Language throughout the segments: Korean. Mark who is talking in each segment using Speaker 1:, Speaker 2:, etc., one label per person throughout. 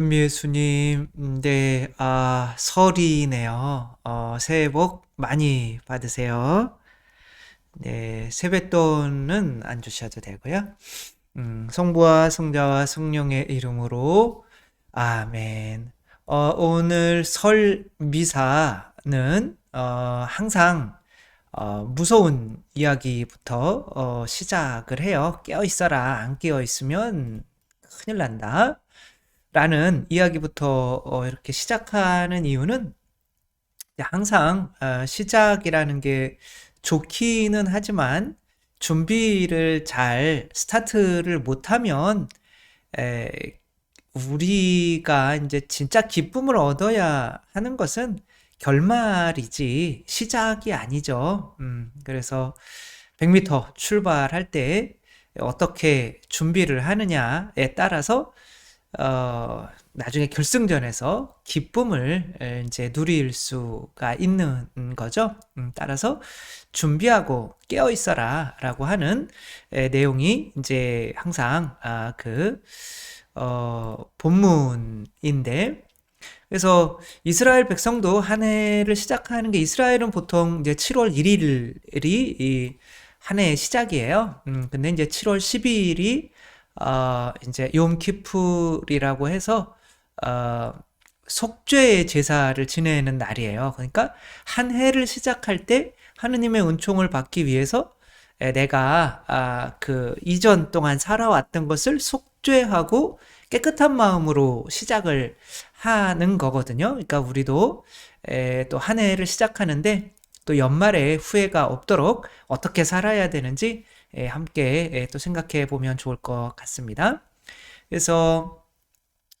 Speaker 1: 현미 예수님, 음, 네, 아, 설이네요. 어, 새해 복 많이 받으세요. 네, 세뱃돈은 안 주셔도 되고요. 음, 성부와 성자와 성령의 이름으로 아멘. 어, 오늘 설 미사는 어, 항상 어, 무서운 이야기부터 어, 시작을 해요. 깨어 있어라. 안 깨어 있으면 큰일 난다. 라는 이야기부터 어, 이렇게 시작하는 이유는 항상 어, 시작이라는 게 좋기는 하지만 준비를 잘 스타트를 못하면 에, 우리가 이제 진짜 기쁨을 얻어야 하는 것은 결말이지 시작이 아니죠. 음, 그래서 100m 출발할 때 어떻게 준비를 하느냐에 따라서 어, 나중에 결승전에서 기쁨을 이제 누릴 수가 있는 거죠. 음, 따라서 준비하고 깨어 있어라 라고 하는 에, 내용이 이제 항상 아, 그 어, 본문인데 그래서 이스라엘 백성도 한 해를 시작하는 게 이스라엘은 보통 이제 7월 1일이 한 해의 시작이에요. 음, 근데 이제 7월 10일이 어, 이제 욤키풀이라고 해서 어, 속죄의 제사를 지내는 날이에요. 그러니까 한 해를 시작할 때 하느님의 은총을 받기 위해서 내가 아, 그 이전 동안 살아왔던 것을 속죄하고 깨끗한 마음으로 시작을 하는 거거든요. 그러니까 우리도 또 한 해를 시작하는데 또 연말에 후회가 없도록 어떻게 살아야 되는지 예, 함께 예, 또 생각해 보면 좋을 것 같습니다. 그래서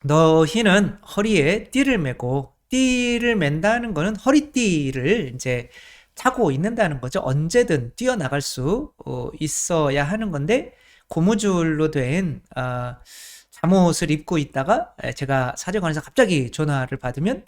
Speaker 1: 너희는 허리에 띠를 메고 띠를 맨다는 거는 허리띠를 이제 차고 있는다는 거죠. 언제든 뛰어나갈 수 어, 있어야 하는 건데 고무줄로 된 아, 잠옷을 입고 있다가 제가 사정관에서 갑자기 전화를 받으면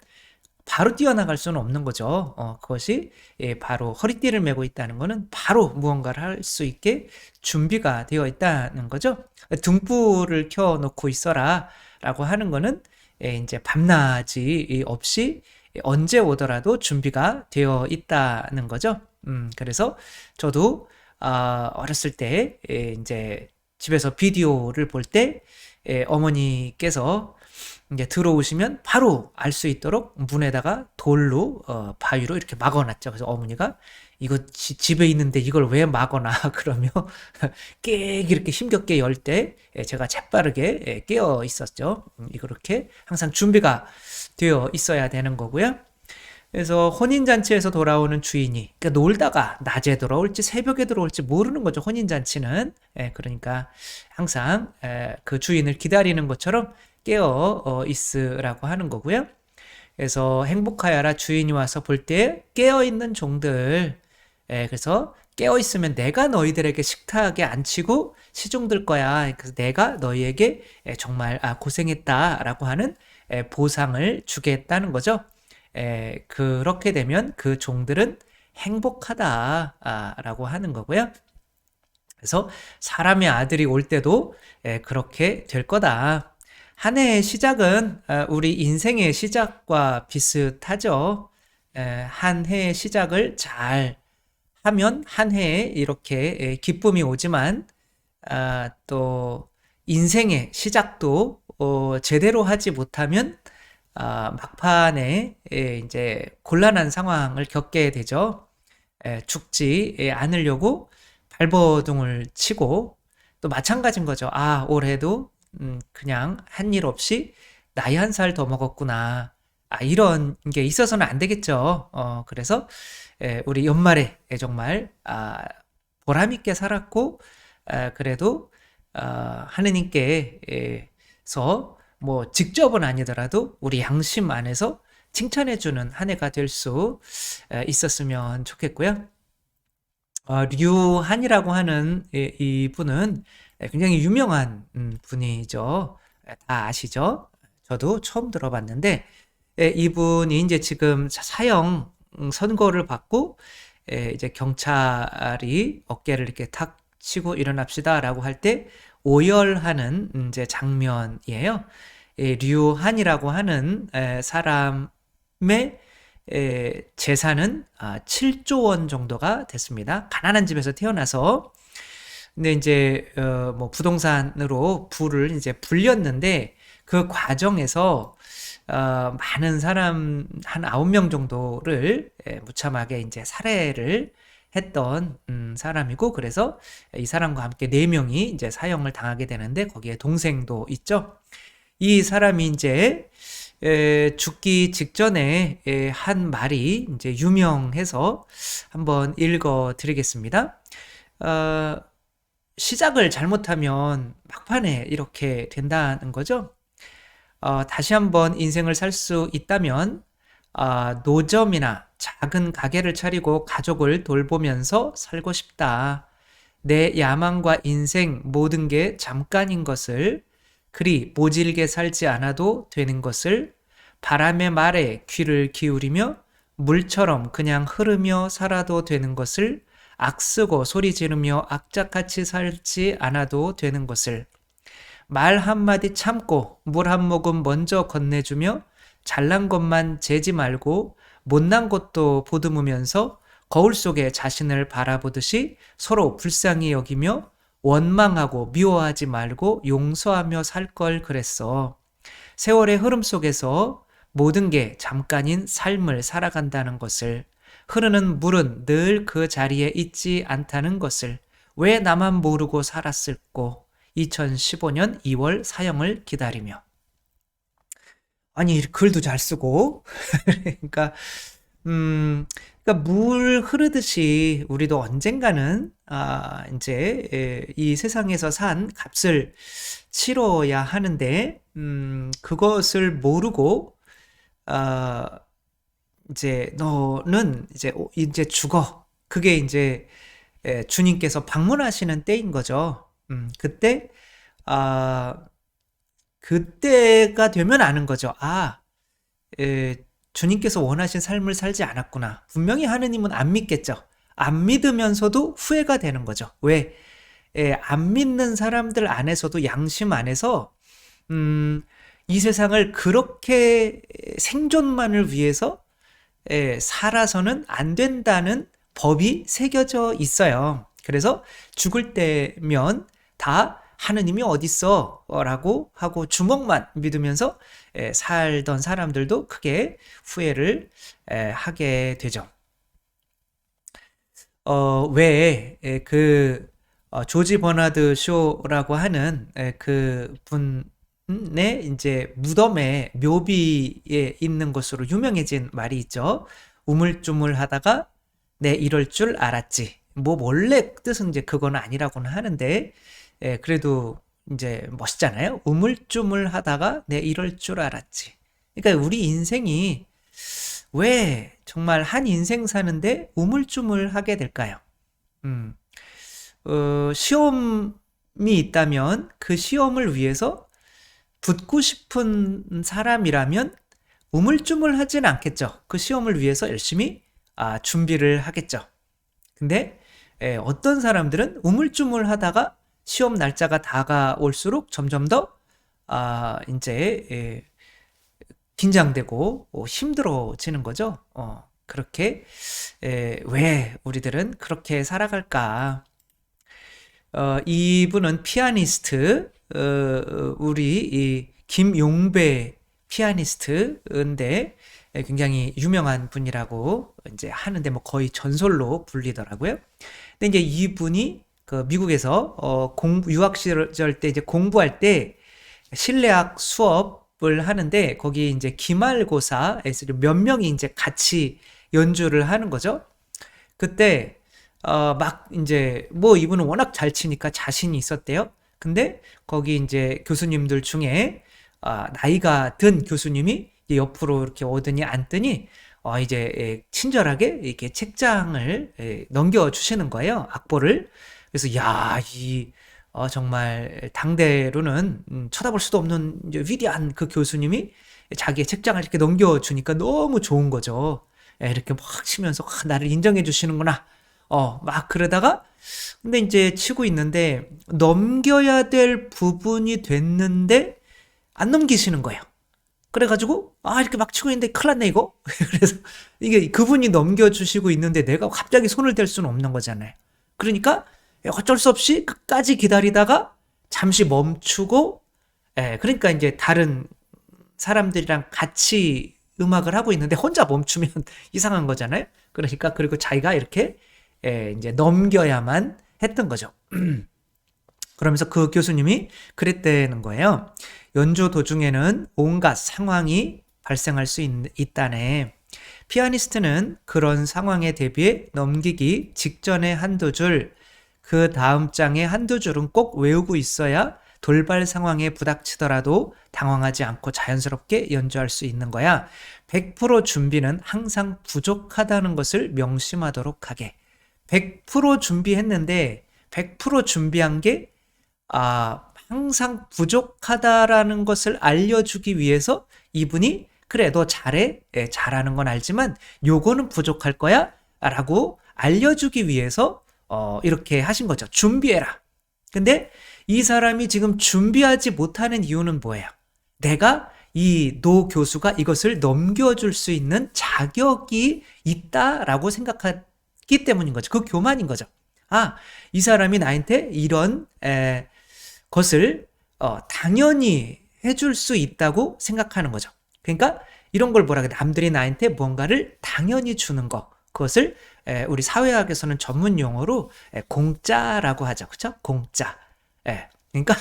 Speaker 1: 바로 뛰어나갈 수는 없는 거죠. 어, 그것이 예, 바로 허리띠를 메고 있다는 것은 바로 무언가를 할 수 있게 준비가 되어 있다는 거죠. 등불을 켜놓고 있어라 라고 하는 것은 예, 이제 밤낮이 없이 언제 오더라도 준비가 되어 있다는 거죠. 음, 그래서 저도 어, 어렸을 때 예, 이제 집에서 비디오를 볼때 예, 어머니께서 이제 들어오시면 바로 알 수 있도록 문에다가 돌로 어, 바위로 이렇게 막아놨죠. 그래서 어머니가 이거 지, 집에 있는데 이걸 왜 막아놔? 그러며 깨 이렇게 힘겹게 열때 예, 제가 재빠르게 예, 깨어 있었죠. 음, 이렇게 항상 준비가 되어 있어야 되는 거고요. 그래서 혼인잔치에서 돌아오는 주인이 그러니까 놀다가 낮에 돌아올지 새벽에 들어올지 모르는 거죠. 혼인잔치는 예, 그러니까 항상 예, 그 주인을 기다리는 것처럼 깨어 어, 있으라고 하는 거고요. 그래서 행복하여라 주인이 와서 볼 때 깨어 있는 종들. 예, 그래서 깨어 있으면 내가 너희들에게 식탁에 앉히고 시종 들 거야. 그래서 내가 너희에게 예, 정말 아, 고생했다라고 하는 예, 보상을 주겠다는 거죠. 예, 그렇게 되면 그 종들은 행복하다라고 하는 거고요. 그래서 사람의 아들이 올 때도 예, 그렇게 될 거다. 한 해의 시작은 어, 우리 인생의 시작과 비슷하죠. 한 해의 시작을 잘 하면 한 해에 이렇게 기쁨이 오지만 아, 또 인생의 시작도 어, 제대로 하지 못하면 아, 막판에 이제 곤란한 상황을 겪게 되죠. 죽지 않으려고 발버둥을 치고 또 마찬가지인 거죠. 아, 올해도 음, 그냥 한 일 없이 나이 한 살 더 먹었구나. 아, 이런 게 있어서는 안 되겠죠. 어, 그래서 에, 우리 연말에 정말 아, 보람 있게 살았고 아, 그래도 아, 하느님께서 뭐 직접은 아니더라도 우리 양심 안에서 칭찬해주는 한 해가 될 수 있었으면 좋겠고요. 어, 류한이라고 하는 이 분은 네, 굉장히 유명한 음, 분이죠. 네, 다 아시죠? 저도 처음 들어봤는데 예, 이분이 이제 지금 사형 선고를 받고 예, 이제 경찰이 어깨를 이렇게 탁 치고 일어납시다라고 할 때 오열하는 이제 장면이에요. 예, 류한이라고 하는 에, 사람의 에, 재산은 아, 7조 원 정도가 됐습니다. 가난한 집에서 태어나서 근데 이제 어, 뭐 부동산으로 부를 이제 불렸는데 그 과정에서 어, 많은 사람 한 아홉 명 정도를 예, 무참하게 이제 살해를 했던 음, 사람이고 그래서 이 사람과 함께 네 명이 이제 사형을 당하게 되는데 거기에 동생도 있죠. 이 사람이 이제 에, 죽기 직전에 에, 한 말이 이제 유명해서 한번 읽어 드리겠습니다. 어, 시작을 잘못하면 막판에 이렇게 된다는 거죠. 어, 다시 한번 인생을 살 수 있다면 어, 노점이나 작은 가게를 차리고 가족을 돌보면서 살고 싶다. 내 야망과 인생 모든 게 잠깐인 것을 그리 모질게 살지 않아도 되는 것을 바람의 말에 귀를 기울이며 물처럼 그냥 흐르며 살아도 되는 것을 악쓰고 소리 지르며 악착같이 살지 않아도 되는 것을 말 한마디 참고 물 한 모금 먼저 건네주며 잘난 것만 재지 말고 못난 것도 보듬으면서 거울 속에 자신을 바라보듯이 서로 불쌍히 여기며 원망하고 미워하지 말고 용서하며 살 걸 그랬어. 세월의 흐름 속에서 모든 게 잠깐인 삶을 살아간다는 것을 흐르는 물은 늘 그 자리에 있지 않다는 것을 왜 나만 모르고 살았을꼬? 2015년 2월 사형을 기다리며. 아니 글도 잘 쓰고. 그러니까 음 그러니까 물 흐르듯이 우리도 언젠가는 아 이제 예, 이 세상에서 산 값을 치러야 하는데 음 그것을 모르고 아 이제 너는 이제 이제 죽어 그게 이제 예, 주님께서 방문하시는 때인 거죠. 음 그때 아 그때가 되면 아는 거죠. 아, 에, 주님께서 원하신 삶을 살지 않았구나. 분명히 하느님은 안 믿겠죠. 안 믿으면서도 후회가 되는 거죠. 왜? 에, 안 믿는 사람들 안에서도 양심 안에서 음, 이 세상을 그렇게 생존만을 위해서 에, 살아서는 안 된다는 법이 새겨져 있어요. 그래서 죽을 때면 다 하느님이 어딨어? 라고 하고 주먹만 믿으면서 살던 사람들도 크게 후회를 하게 되죠. 어, 왜그 어, 조지 버나드 쇼라고 하는 그 분 의 이제 무덤의 묘비에 있는 것으로 유명해진 말이 있죠. 우물쭈물 하다가 내 이럴 줄 알았지. 뭐 원래 뜻은 이제 그건 아니라고는 하는데 예, 그래도 이제 멋있잖아요. 우물쭈물 하다가 내 이럴 줄 알았지. 그러니까 우리 인생이 왜 정말 한 인생 사는데 우물쭈물 하게 될까요? 음, 어, 시험이 있다면 그 시험을 위해서 붙고 싶은 사람이라면 우물쭈물 하진 않겠죠. 그 시험을 위해서 열심히 아, 준비를 하겠죠. 근데 에, 예, 어떤 사람들은 우물쭈물 하다가 시험 날짜가 다가올수록 점점 더, 아, 이제, 예, 긴장되고 어, 힘들어지는 거죠. 어, 그렇게, 예, 왜 우리들은 그렇게 살아갈까? 어, 이분은 피아니스트, 어, 우리 이 김용배 피아니스트인데 예, 굉장히 유명한 분이라고 이제 하는데 뭐 거의 전설로 불리더라고요. 근데 이제 이분이 그 미국에서 어, 공 유학 시절 때 이제 공부할 때 실내악 수업을 하는데 거기 이제 기말고사에서 몇 명이 이제 같이 연주를 하는 거죠. 그때 어, 막 이제 뭐 이분은 워낙 잘 치니까 자신이 있었대요. 근데 거기 이제 교수님들 중에 아, 나이가 든 교수님이 옆으로 이렇게 오더니 앉더니 어, 이제 예, 친절하게 이렇게 책장을 예, 넘겨 주시는 거예요. 악보를. 그래서 야, 이 어, 정말 당대로는 음, 쳐다볼 수도 없는 위대한 그 교수님이 자기의 책장을 이렇게 넘겨 주니까 너무 좋은 거죠. 예, 이렇게 막 치면서 아, 나를 인정해 주시는구나. 어, 막 그러다가 근데 이제 치고 있는데 넘겨야 될 부분이 됐는데 안 넘기시는 거예요. 그래가지고 아 이렇게 막 치고 있는데 큰일 났네 이거. 그래서 이게 그분이 넘겨주시고 있는데 내가 갑자기 손을 댈 수는 없는 거잖아요. 그러니까 어쩔 수 없이 끝까지 기다리다가 잠시 멈추고 예, 그러니까 이제 다른 사람들이랑 같이 음악을 하고 있는데 혼자 멈추면 이상한 거잖아요. 그러니까 그리고 자기가 이렇게 예, 이제 넘겨야만 했던 거죠. 그러면서 그 교수님이 그랬다는 거예요. 연주 도중에는 온갖 상황이 발생할 수 있, 있다네. 피아니스트는 그런 상황에 대비해 넘기기 직전에 한두 줄, 그 다음 장에 한두 줄은 꼭 외우고 있어야 돌발 상황에 부닥치더라도 당황하지 않고 자연스럽게 연주할 수 있는 거야. 100% 준비는 항상 부족하다는 것을 명심하도록 하게. 100% 준비했는데 100% 준비한 게 아, 항상 부족하다라는 것을 알려주기 위해서 이분이 그래 너 잘해 예, 잘하는 건 알지만 요거는 부족할 거야 라고 알려주기 위해서 어, 이렇게 하신 거죠. 준비해라. 근데 이 사람이 지금 준비하지 못하는 이유는 뭐예요? 내가 이 노 교수가 이것을 넘겨줄 수 있는 자격이 있다라고 생각했 기 때문인 거죠 그 교만인 거죠 아 이 사람이 나한테 이런 에, 것을 어, 당연히 해줄 수 있다고 생각하는 거죠. 그러니까 이런 걸 뭐라 그래 남들이 나한테 뭔가를 당연히 주는 거 그것을 에, 우리 사회학에서는 전문 용어로 에, 공짜라고 하죠. 그렇죠? 공짜. 에, 그러니까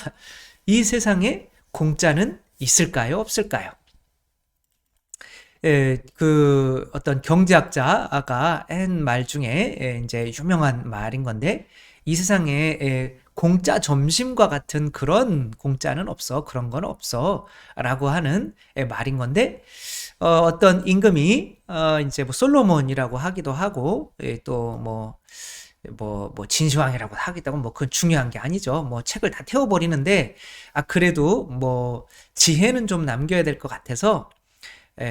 Speaker 1: 이 세상에 공짜는 있을까요? 없을까요? 에, 그 어떤 경제학자가 한 말 중에 에, 이제 유명한 말인 건데 이 세상에 에, 공짜 점심과 같은 그런 공짜는 없어. 그런 건 없어. 라고 하는 말인 건데, 어, 어떤 임금이, 어, 이제 뭐 솔로몬이라고 하기도 하고, 예, 또 뭐, 뭐, 뭐, 진시황이라고 하기도 하고, 뭐, 그건 중요한 게 아니죠. 뭐, 책을 다 태워버리는데, 아, 그래도 뭐, 지혜는 좀 남겨야 될 것 같아서, 에,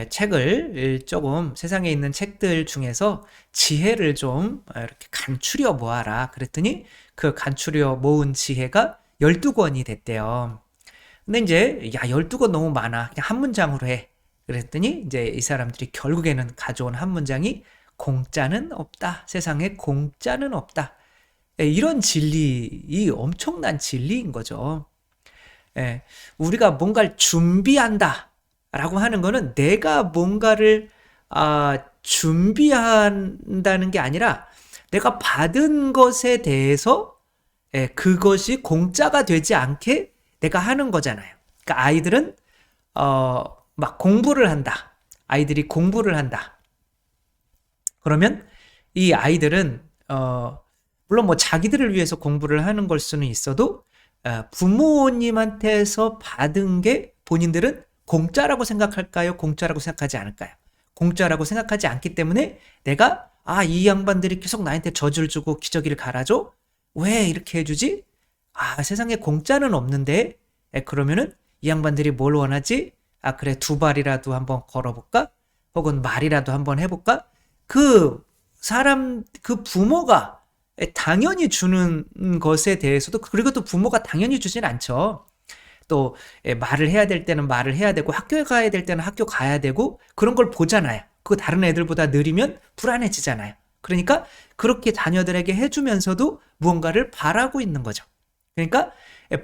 Speaker 1: 책을 조금 세상에 있는 책들 중에서 지혜를 좀 이렇게 간추려 모아라. 그랬더니 그 간추려 모은 지혜가 12권이 됐대요. 근데 이제 야 12권 너무 많아. 그냥 한 문장으로 해. 그랬더니 이제 이 사람들이 결국에는 가져온 한 문장이 공짜는 없다. 세상에 공짜는 없다. 예, 이런 진리, 이 엄청난 진리인 거죠. 예, 우리가 뭔가를 준비한다. 라고 하는 거는 내가 뭔가를 아, 준비한다는 게 아니라 내가 받은 것에 대해서 예, 그것이 공짜가 되지 않게 내가 하는 거잖아요. 그러니까 아이들은 어, 막 공부를 한다. 아이들이 공부를 한다. 그러면 이 아이들은 어, 물론 뭐 자기들을 위해서 공부를 하는 걸 수는 있어도 어, 부모님한테서 받은 게 본인들은 공짜라고 생각할까요? 공짜라고 생각하지 않을까요? 공짜라고 생각하지 않기 때문에 내가 아, 이 양반들이 계속 나한테 젖을 주고 기저귀를 갈아줘? 왜 이렇게 해주지? 아, 세상에 공짜는 없는데? 에, 그러면은 이 양반들이 뭘 원하지? 아, 그래, 두 발이라도 한번 걸어볼까? 혹은 말이라도 한번 해볼까? 그 사람, 그 부모가 당연히 주는 것에 대해서도, 그리고 또 부모가 당연히 주진 않죠. 또 말을 해야 될 때는 말을 해야 되고 학교에 가야 될 때는 학교 가야 되고 그런 걸 보잖아요. 그 다른 애들보다 느리면 불안해지잖아요. 그러니까 그렇게 자녀들에게 해주면서도 무언가를 바라고 있는 거죠. 그러니까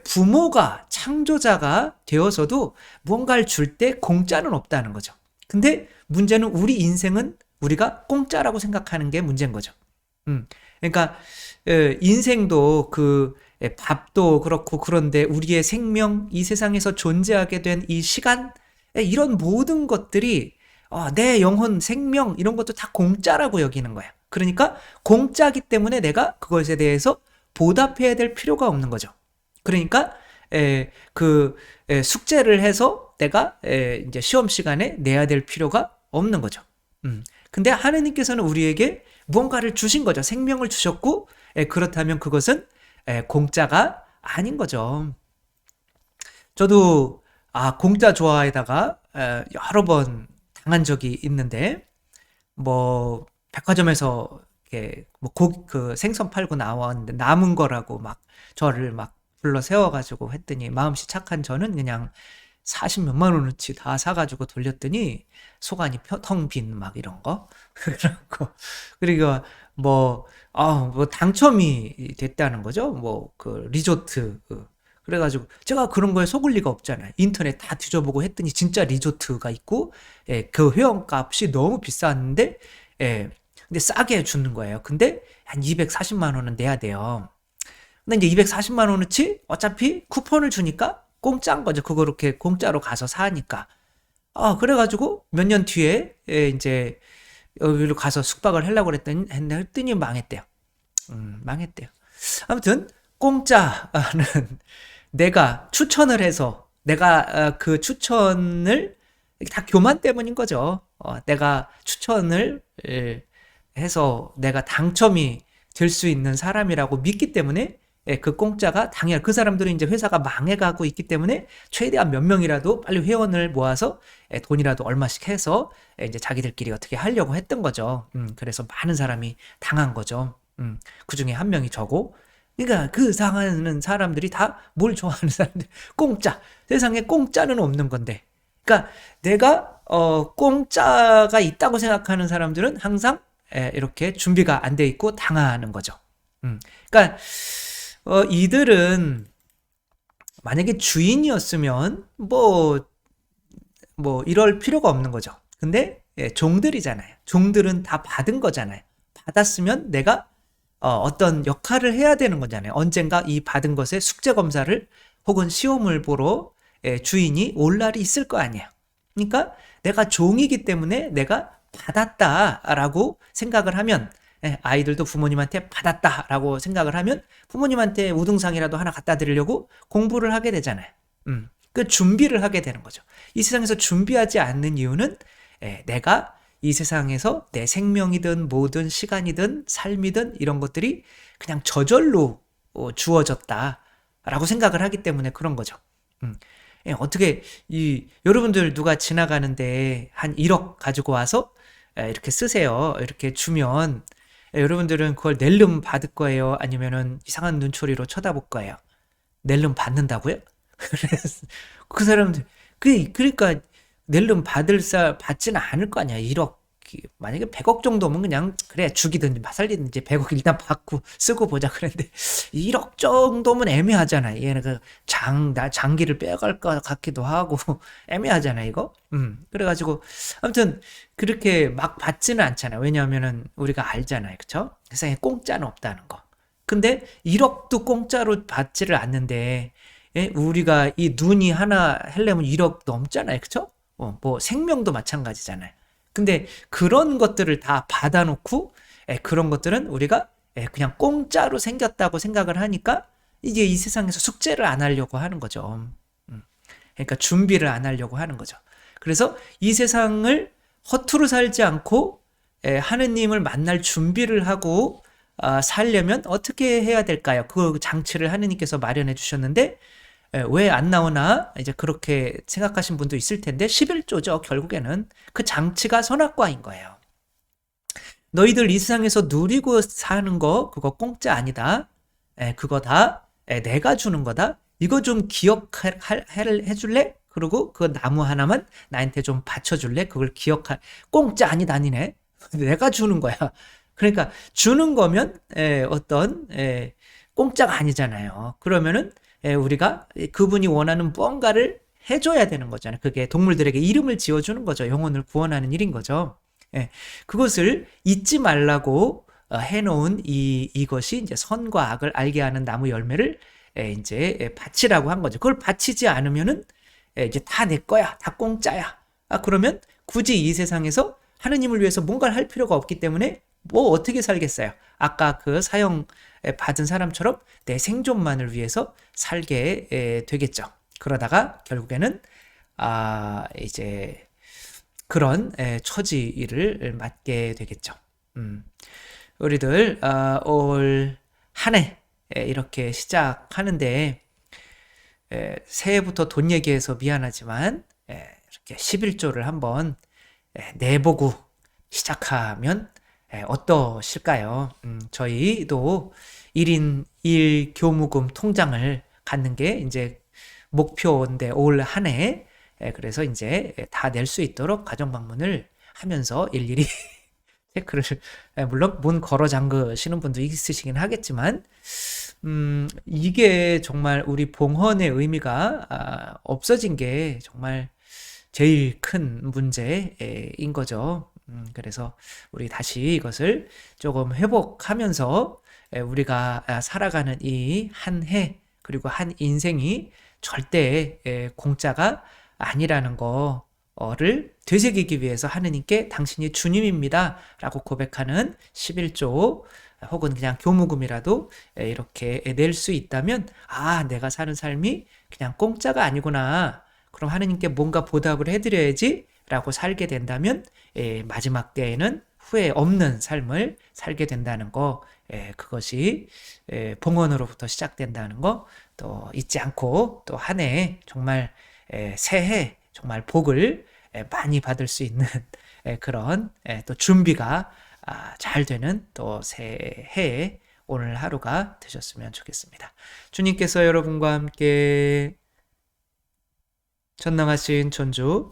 Speaker 1: 부모가 창조자가 되어서도 무언가를 줄 때 공짜는 없다는 거죠. 근데 문제는 우리 인생은 우리가 공짜라고 생각하는 게 문제인 거죠. 음, 그러니까 인생도 그 밥도 그렇고 그런데 우리의 생명, 이 세상에서 존재하게 된 이 시간, 이런 모든 것들이 어, 내 영혼, 생명 이런 것도 다 공짜라고 여기는 거야. 그러니까 공짜기 때문에 내가 그것에 대해서 보답해야 될 필요가 없는 거죠. 그러니까 에, 그 에, 숙제를 해서 내가 에, 이제 시험 시간에 내야 될 필요가 없는 거죠. 음. 근데 하느님께서는 우리에게 무언가를 주신 거죠. 생명을 주셨고 에, 그렇다면 그것은 에, 공짜가 아닌 거죠. 저도 아 공짜 좋아에다가 에, 여러 번 당한 적이 있는데 뭐 백화점에서 이렇게 뭐고그 생선 팔고 나왔는데 남은 거라고 막 저를 막 불러 세워가지고 했더니 마음씨 착한 저는 그냥 40 몇만 원어치 다 사가지고 돌렸더니 속안이 텅 빈 막 이런 거 그렇고 그리고 뭐 아, 뭐 당첨이 됐다는 거죠. 뭐 그 리조트 그 그래가지고 제가 그런 거에 속을 리가 없잖아요. 인터넷 다 뒤져보고 했더니 진짜 리조트가 있고 예, 그 회원값이 너무 비쌌는데 예, 근데 싸게 주는 거예요. 근데 한 240만 원은 내야 돼요. 근데 이제 240만 원어치 어차피 쿠폰을 주니까 공짜인 거죠. 그거 이렇게 공짜로 가서 사니까. 아, 그래가지고 몇 년 뒤에 예, 이제 여기로 가서 숙박을 하려고 그랬더니 했더니 망했대요. 음, 망했대요. 아무튼 공짜는 내가 추천을 해서 내가 어, 그 추천을 다 교만 때문인 거죠. 어, 내가 추천을 예, 해서 내가 당첨이 될 수 있는 사람이라고 믿기 때문에 예, 그 공짜가 당연 그 사람들은 이제 회사가 망해가고 있기 때문에 최대한 몇 명이라도 빨리 회원을 모아서 예, 돈이라도 얼마씩 해서 예, 이제 자기들끼리 어떻게 하려고 했던 거죠. 음, 그래서 많은 사람이 당한 거죠. 음, 그 중에 한 명이 저고. 그러니까 그 상하는 사람들이 다 뭘 좋아하는 사람들 공짜 세상에 공짜는 없는 건데 그러니까 내가 어 공짜가 있다고 생각하는 사람들은 항상 예, 이렇게 준비가 안 돼 있고 당하는 거죠. 음. 그러니까 어, 이들은 만약에 주인이었으면 뭐, 뭐 이럴 필요가 없는 거죠. 근데 예, 종들이잖아요. 종들은 다 받은 거잖아요. 받았으면 내가 어, 떤 역할을 해야 되는 거잖아요. 언젠가 이 받은 것의 숙제 검사를 혹은 시험을 보러 예, 주인이 올 날이 있을 거 아니에요. 그러니까 내가 종이기 때문에 내가 받았다라고 생각을 하면 예, 아이들도 부모님한테 받았다라고 생각을 하면 부모님한테 우등상이라도 하나 갖다 드리려고 공부를 하게 되잖아요. 음, 그 준비를 하게 되는 거죠. 이 세상에서 준비하지 않는 이유는 예, 내가 이 세상에서 내 생명이든 뭐든 시간이든 삶이든 이런 것들이 그냥 저절로 어, 주어졌다라고 생각을 하기 때문에 그런 거죠. 음. 예, 어떻게 이 여러분들 누가 지나가는데 한 1억 가지고 와서 예, 이렇게 쓰세요. 이렇게 주면 예, 여러분들은 그걸 낼름 받을 거예요? 아니면은 이상한 눈초리로 쳐다볼 거예요? 낼름 받는다고요? 그 사람들 그 그러니까 낼름 받을 사 받지는 않을 거 아니야. 1억 만약에 100억 정도면 그냥 그래 죽이든지 살리든지 100억 일단 받고 쓰고 보자 그랬는데 1억 정도면 애매하잖아. 얘는 그장 나 장기를 빼갈 것 같기도 하고 애매하잖아 이거. 음 그래가지고 아무튼 그렇게 막 받지는 않잖아요. 왜냐하면은 우리가 알잖아요, 그쵸? 세상에 공짜는 없다는 거. 근데 1억도 공짜로 받지를 않는데 예? 우리가 이 눈이 하나 하려면 1억 넘잖아요, 그쵸? 어, 뭐 생명도 마찬가지잖아요. 근데 그런 것들을 다 받아놓고 에, 그런 것들은 우리가 에, 그냥 공짜로 생겼다고 생각을 하니까 이제 이 세상에서 숙제를 안 하려고 하는 거죠. 음. 그러니까 준비를 안 하려고 하는 거죠. 그래서 이 세상을 허투루 살지 않고 에, 하느님을 만날 준비를 하고 아, 살려면 어떻게 해야 될까요? 그 장치를 하느님께서 마련해 주셨는데 예, 왜 안 나오나 이제 그렇게 생각하신 분도 있을 텐데 11조죠. 결국에는 그 장치가 선악과인 거예요. 너희들 이 세상에서 누리고 사는 거 그거 공짜 아니다. 에, 예, 그거 다 에, 예, 내가 주는 거다. 이거 좀 기억해 줄래? 그리고 그 나무 하나만 나한테 좀 받쳐줄래? 그걸 기억할 공짜 아니다 아니네. 내가 주는 거야. 그러니까 주는 거면 에, 어떤 에, 공짜가 아니잖아요. 그러면은 예, 우리가 그분이 원하는 무언가를 해줘야 되는 거잖아요. 그게 동물들에게 이름을 지어주는 거죠. 영혼을 구원하는 일인 거죠. 예, 그것을 잊지 말라고 어, 해놓은 이, 이것이 이제 선과 악을 알게 하는 나무 열매를 예, 이제 바치라고 한 거죠. 그걸 바치지 않으면은 이제 다 내 거야. 다 공짜야. 아, 그러면 굳이 이 세상에서 하느님을 위해서 뭔가를 할 필요가 없기 때문에 뭐 어떻게 살겠어요? 아까 그 사형 받은 사람처럼 내 생존만을 위해서 살게 되겠죠. 그러다가 결국에는 아 이제 그런 처지를 맞게 되겠죠. 음. 우리들 아, 올한해 이렇게 시작하는데 새해부터 돈 얘기해서 미안하지만 이렇게 11조를 한번 내보고 시작하면 어떠실까요? 음, 저희도 1인 1 교무금 통장을 갖는 게 이제 목표인데 올 한해 예, 그래서 이제 다 낼 수 있도록 가정 방문을 하면서 일일이 체크를 예, 물론 문 걸어 잠그시는 분도 있으시긴 하겠지만 음, 이게 정말 우리 봉헌의 의미가 아, 없어진 게 정말 제일 큰 문제인 거죠. 음, 그래서 우리 다시 이것을 조금 회복하면서 에, 우리가 아, 살아가는 이 한 해, 그리고 한 인생이 절대 에, 공짜가 아니라는 거를 되새기기 위해서 하느님께 당신이 주님입니다. 라고 고백하는 11조 혹은 그냥 교무금이라도 에, 이렇게 낼 수 있다면 아, 내가 사는 삶이 그냥 공짜가 아니구나. 그럼 하느님께 뭔가 보답을 해드려야지 라고 살게 된다면 예, 마지막 때에는 후회 없는 삶을 살게 된다는 거 예, 그것이 예, 봉헌으로부터 시작된다는 거 또 잊지 않고 또 한 해 정말 예, 새해 정말 복을 예, 많이 받을 수 있는 예, 그런 예, 또 준비가 아, 잘 되는 또 새해 오늘 하루가 되셨으면 좋겠습니다. 주님께서 여러분과 함께 전능하신 천주